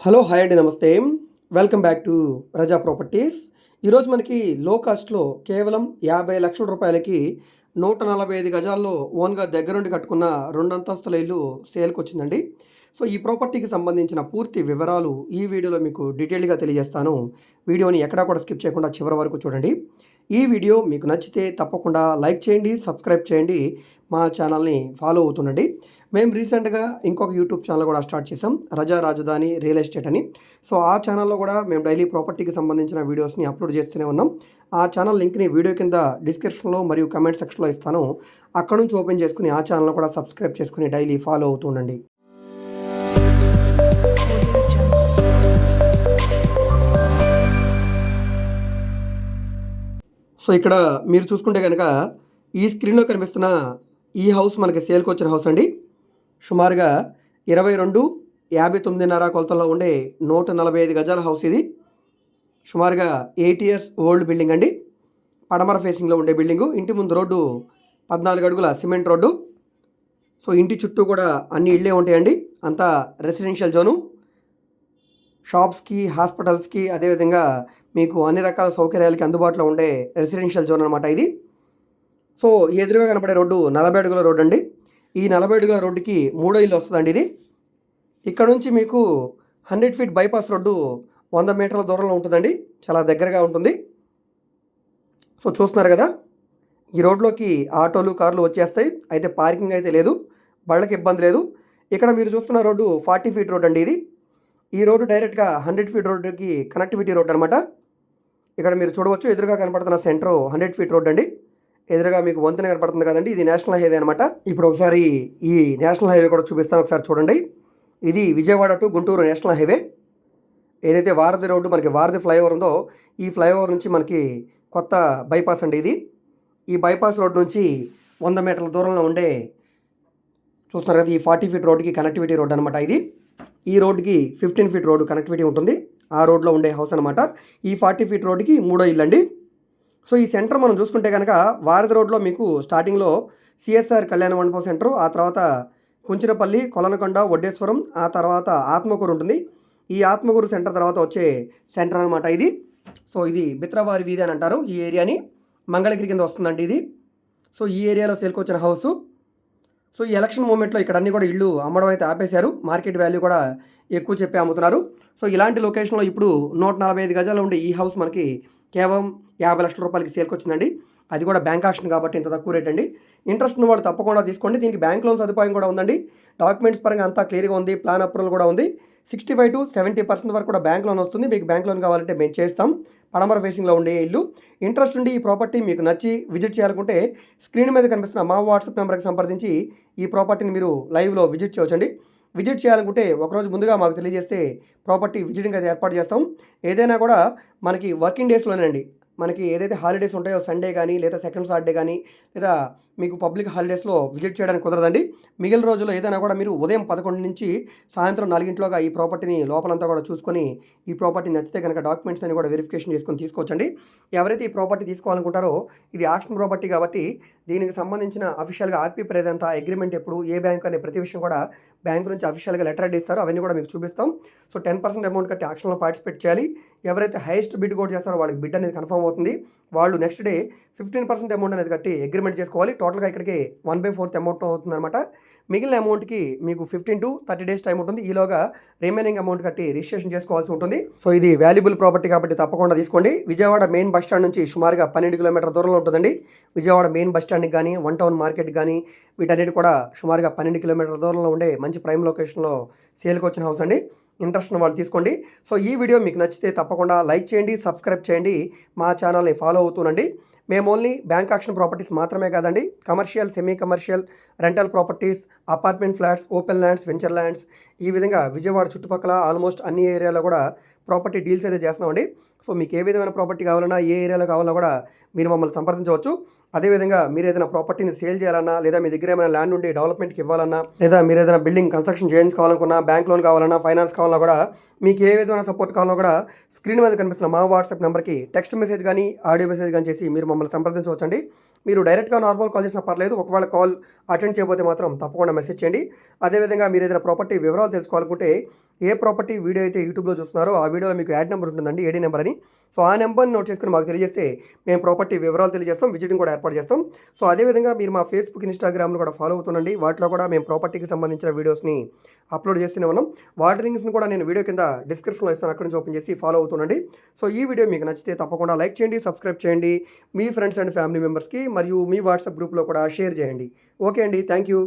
Hello hi అండి నమస్తే. Welcome back to Raza properties. ఈరోజు మనకి లో కాస్ట్లో కేవలం యాభై లక్షల రూపాయలకి నూట నలభై ఐదు గజాల్లో ఓన్గా దగ్గరుండి కట్టుకున్న రెండు అంతస్తుల ఇల్లు సేల్కి వచ్చిందండి సో ఈ ప్రాపర్టీకి సంబంధించిన పూర్తి వివరాలు ఈ వీడియోలో మీకు డీటెయిల్గా తెలియజేస్తాను. వీడియోని ఎక్కడా కూడా స్కిప్ చేయకుండా చివరి వరకు చూడండి. ఈ వీడియో మీకు నచ్చితే తప్పకుండా లైక్ చేయండి సబ్స్క్రైబ్ చేయండి. మా ఛానల్ని ఫాలో అవుతుండండి. మేము రీసెంట్గా ఇంకొక యూట్యూబ్ ఛానల్ కూడా స్టార్ట్ చేసాం రజా రాజధాని రియల్ ఎస్టేట్ అని. సో ఆ ఛానల్లో కూడా మేము డైలీ ప్రాపర్టీకి సంబంధించిన వీడియోస్ని అప్లోడ్ చేస్తూనే ఉన్నాం. ఆ ఛానల్ లింక్ని వీడియో కింద డిస్క్రిప్షన్లో మరియు కమెంట్ సెక్షన్లో ఇస్తాను. అక్కడ నుంచి ఓపెన్ చేసుకుని ఆ ఛానల్ కూడా సబ్స్క్రైబ్ చేసుకుని డైలీ ఫాలో అవుతుండండి సో ఇక్కడ మీరు చూసుకుంటే కనుక ఈ స్క్రీన్లో కనిపిస్తున్న ఈ హౌస్ మనకి సేల్కి వచ్చిన హౌస్ అండి. సుమారుగా ఇరవై రెండు యాభై తొమ్మిదిన్నర కొలతల్లో ఉండే నూట నలభై ఐదు గజాల హౌస్ ఇది. సుమారుగా ఎయిట్ ఇయర్స్ ఓల్డ్ బిల్డింగ్ అండి. పడమర ఫేసింగ్లో ఉండే బిల్డింగు. ఇంటి ముందు రోడ్డు పద్నాలుగు అడుగుల సిమెంట్ రోడ్డు. సో ఇంటి చుట్టూ కూడా అన్ని ఇళ్ళే ఉంటాయండి. అంతా రెసిడెన్షియల్ జోను. షాప్స్కి హాస్పిటల్స్కి అదేవిధంగా మీకు అన్ని రకాల సౌకర్యాలకి అందుబాటులో ఉండే రెసిడెన్షియల్ జోన్ అనమాట ఇది. సో ఎదురుగా కనపడే రోడ్డు నలభై అడుగుల రోడ్డు అండి. ఈ నలభై అడుగుల రోడ్డుకి మూడో ఇల్లు వస్తుందండి ఇది. ఇక్కడ నుంచి మీకు హండ్రెడ్ ఫీట్ బైపాస్ రోడ్డు వంద మీటర్ల దూరంలో ఉంటుందండి. చాలా దగ్గరగా ఉంటుంది. సో చూస్తున్నారు కదా ఈ రోడ్లోకి ఆటోలు కార్లు వచ్చేస్తాయి. అయితే పార్కింగ్ అయితే లేదు బళ్ళకి ఇబ్బంది లేదు. ఇక్కడ మీరు చూస్తున్న రోడ్డు ఫార్టీ ఫీట్ రోడ్ అండి ఇది. ఈ రోడ్డు డైరెక్ట్గా హండ్రెడ్ ఫీట్ రోడ్డుకి కనెక్టివిటీ రోడ్ అనమాట ఇక్కడ మీరు చూడవచ్చు ఎదురుగా కనపడుతున్న సెంటర్ హండ్రెడ్ ఫీట్ రోడ్ అండి. ఎదురుగా మీకు వంతెన కనపడుతుంది కదండి ఇది నేషనల్ హైవే అనమాట ఇప్పుడు ఒకసారి ఈ నేషనల్ హైవే కూడా చూపిస్తాను ఒకసారి చూడండి. ఇది Vijayawada to Guntur national highway. ఏదైతే వారధి రోడ్డు మనకి వారధి ఫ్లైఓవర్ ఉందో ఈ ఫ్లైఓవర్ నుంచి మనకి కొత్త బైపాస్ అండి ఇది. ఈ బైపాస్ రోడ్ నుంచి వంద మీటర్ల దూరంలో ఉండే చూస్తున్నారు కదా ఈ ఫార్టీ ఫీట్ రోడ్డుకి కనెక్టివిటీ రోడ్ అనమాట ఇది. ఈ రోడ్డుకి ఫిఫ్టీన్ ఫీట్ రోడ్డు కనెక్టివిటీ ఉంటుంది. ఆ రోడ్లో ఉండే హౌస్ అనమాట ఈ ఫార్టీ ఫీట్ రోడ్డుకి మూడో ఇల్లు అండి. సో ఈ సెంటర్ మనం చూసుకుంటే కనుక వారధి రోడ్లో మీకు స్టార్టింగ్లో సిఎస్ఆర్ కళ్యాణ మండపం సెంటర్ ఆ తర్వాత కుంచినపల్లి కొలనకొండ వడ్డేశ్వరం ఆ తర్వాత ఆత్మకూరు ఉంటుంది. ఈ ఆత్మకూరు సెంటర్ తర్వాత వచ్చే సెంటర్ అనమాట ఇది. సో ఇది బిత్రవారి వీధి అని అంటారు ఈ ఏరియాని. మంగళగిరి కింద వస్తుందండి ఇది. సో ఈ ఏరియాలో సేల్కి వచ్చిన హౌస్. సో ఈ ఎలక్షన్ మూమెంట్లో ఇక్కడ అన్ని కూడా ఇళ్ళు అమ్మడం అయితే ఆపేశారు. మార్కెట్ వాల్యూ కూడా ఎక్కువ చెప్పి అమ్ముతున్నారు. సో ఇలాంటి లొకేషన్లో ఇప్పుడు నూట నలభై ఐదు గజాలు ఉండే ఈ హౌస్ మనకి కేవలం యాభై లక్షల రూపాయలకి సేల్కి వచ్చిందండి. అది కూడా బ్యాంక్ ఆక్షన్ కాబట్టి ఇంత తక్కువ రేట్ అండి. ఇంట్రెస్ట్ ఉన్నవాడు తప్పకుండా తీసుకోండి. దీనికి బ్యాంక్ లోన్ సదుపాయం కూడా ఉందండి. డాక్యుమెంట్స్ పరంగా అంతా క్లియర్గా ఉంది. ప్లాన్ అప్రూవల్ కూడా ఉంది. Sixty five to seventy percent వరకు కూడా బ్యాంక్ లోన్ వస్తుంది. మీకు బ్యాంక్ లోన్ కావాలంటే మేము చేస్తాం. పడమర ఫేసింగ్లో ఉండే ఇల్లు. ఇంట్రెస్ట్ ఉండి ఈ ప్రాపర్టీ మీకు నచ్చి విజిట్ చేయాలనుకుంటే స్క్రీన్ మీద కనిపిస్తున్న మా వాట్సాప్ నెంబర్కి సంప్రదించి ఈ ప్రాపర్టీని మీరు లైవ్లో విజిట్ చేయవచ్చండి. విజిట్ చేయాలనుకుంటే ఒకరోజు ముందుగా మాకు తెలియజేస్తే ప్రాపర్టీ విజిటింగ్ అది ఏర్పాటు చేస్తాం. ఏదైనా కూడా మనకి వర్కింగ్ డేస్లోనే అండి మనకి ఏదైతే హాలిడేస్ ఉంటాయో సండే కానీ లేదా సెకండ్ సాటర్డే కానీ లేదా మీకు పబ్లిక్ హాలిడేస్లో విజిట్ చేయడానికి కుదరదండి. మిగిలిన రోజుల్లో ఏదైనా కూడా మీరు ఉదయం పదకొండు నుంచి సాయంత్రం నాలుగింట్లోగా ఈ ప్రాపర్టీని లోపలంతా కూడా చూసుకొని ఈ ప్రాపర్టీ నచ్చితే కనుక డాక్యుమెంట్స్ అని కూడా వెరిఫికేషన్ చేసుకొని తీసుకోవచ్చండి. ఎవరైతే ఈ ప్రాపర్టీ తీసుకోవాలనుకుంటారో ఇది ఆక్షన్ ప్రాపర్టీ కాబట్టి దీనికి సంబంధించిన అఫీషియల్గా ఆర్పీ ప్రైజ్ అంతా అగ్రిమెంట్ ఎప్పుడు ఏ బ్యాంక్ అనే ప్రతి విషయం కూడా బ్యాంక్ నుంచి అఫీషియల్గా లెటర్ హెడ్ ఇస్తారో. అవన్నీ కూడా మీకు చూపిస్తాం. సో టెన్ పర్సెంట్ అమౌంట్ కట్టి ఆక్షన్లో పార్టిసిపేట్ చేయాలి. ఎవరైతే హైయెస్ట్ బిడ్ కూడా చేస్తారో వాళ్ళకి బిడ్ అనేది కన్ఫర్మ్ అవుతుంది. వాళ్ళు next day fifteen percent amount అనేది కట్టి అగ్రిమెంట్ చేసుకోవాలి. టోటల్గా ఇక్కడికి వన్ బై ఫోర్త్ అమౌంట్ అవుతుందన్నమాట. మిగిలిన అమౌంట్కి మీకు fifteen to thirty days time ఉంటుంది. ఈలోగా రిమైనింగ్ అమౌంట్ కట్టి రిజిస్ట్రేషన్ చేసుకోవాల్సి ఉంటుంది. సో ఇది వాల్యుబుల్ ప్రాపర్టీ కాబట్టి తప్పకుండా తీసుకోండి. విజయవాడ మెయిన్ బస్ స్టాండ్ నుంచి సుమారుగా పన్నెండు కిలోమీటర్ దూరంలో ఉంటుందండి. విజయవాడ మెయిన్ బస్ స్టాండ్కి కానీ వన్ టౌన్ మార్కెట్ కానీ వీటన్నిటి కూడా సుమారుగా పన్నెండు కిలోమీటర్ల దూరంలో ఉండే మంచి ప్రైమ్ లొకేషన్లో సేల్కి వచ్చిన హౌస్ అండి. ఇంట్రెస్ట్ ఉన్న వాళ్ళు తీసుకోండి. సో ఈ వీడియో మీకు నచ్చితే తప్పకుండా లైక్ చేయండి సబ్స్క్రైబ్ చేయండి. మా ఛానల్ని ఫాలో అవుతూనండి మేము ఓన్లీ బ్యాంక్ ఆక్షన్ ప్రాపర్టీస్ మాత్రమే కాదండి. Commercial semi commercial rental properties apartment flats open lands venture lands ఈ విధంగా విజయవాడ చుట్టుపక్కల ఆల్మోస్ట్ అన్ని ఏరియాలో కూడా ప్రాపర్టీ డీల్స్ అయితే చేస్తున్నామండి. సో మీకు ఏ విధమైన ప్రాపర్టీ కావాలన్నా ఏ ఏరియాలో కావాలన్నా కూడా మీరు మమ్మల్ని సంప్రదించవచ్చు. అదేవిధంగా మీరు ఏదైనా ప్రాపర్టీని సేల్ చేయాలన్నా లేదా మీ దగ్గర ఏమైనా ల్యాండ్ ఉండి డెవలప్మెంట్కి ఇవ్వాలన్నా లేదా మీరు ఏదైనా బిల్డింగ్ కన్స్ట్రక్షన్ చేయించుకోవాలనుకున్నా బ్యాంక్ లోన్ కావాలన్నా ఫైనాన్స్ కావాలన్నా కూడా మీకు ఏ విధమైన సపోర్ట్ కావాలన్నా కూడా స్క్రీన్ మీద కనిపిస్తున్న మా వాట్సాప్ నెంబర్కి టెక్స్ట్ మెసేజ్ కానీ ఆడియో మెసేజ్ కానీ చేసి మీరు మమ్మల్ని సంప్రదించవచ్చండి. మీరు డైరెక్ట్గా నార్మల్ కాల్ చేసినా పర్లేదు ఒకవేళ కాల్ అటెండ్ చేయకపోతే మాత్రం తప్పకుండా మెసేజ్ చేయండి. అదేవిధంగా మీరు ఏదైనా ప్రాపర్టీ వివరాలు తెలుసుకోవాలనుకుంటే ఏ ప్రాపర్టీ వీడియో అయితే యూట్యూబ్లో చూస్తున్నారో ఆ వీడియోలో మీకు యాడ్ నెంబర్ ఉంటుందండి ఏడీ నెంబర్ అని. సో ఆ నెంబర్ని నోట్ చేసుకుని మాకు తెలియజేస్తే మేము ప్రాపర్టీ వివరాలు తెలియజేస్తాం విజిటింగ్ కూడా ఏర్పాటు చేస్తాం. సో అదేవిధంగా మీరు మా ఫేస్బుక్ ఇన్స్టాగ్రామ్ను కూడా ఫాలో అవుతుండండి. వాటిలో కూడా మేము ప్రాపర్టీకి సంబంధించిన వీడియోస్ని అప్లోడ్ చేస్తూనే ఉన్నాం. వాటి లింక్స్ని కూడా నేను వీడియో కింద డిస్క్రిప్షన్లో ఇస్తాను. అక్కడి నుంచి ఓపెన్ చేసి ఫాలో అవుతుండండి. సో ఈ వీడియో మీకు నచ్చితే తప్పకుండా లైక్ చేయండి సబ్స్క్రైబ్ చేయండి. మీ ఫ్రెండ్స్ అండ్ ఫ్యామిలీ మెంబర్స్కి మరియు మీ వాట్సాప్ గ్రూప్లో కూడా షేర్ చేయండి. ఓకే అండి. Thank you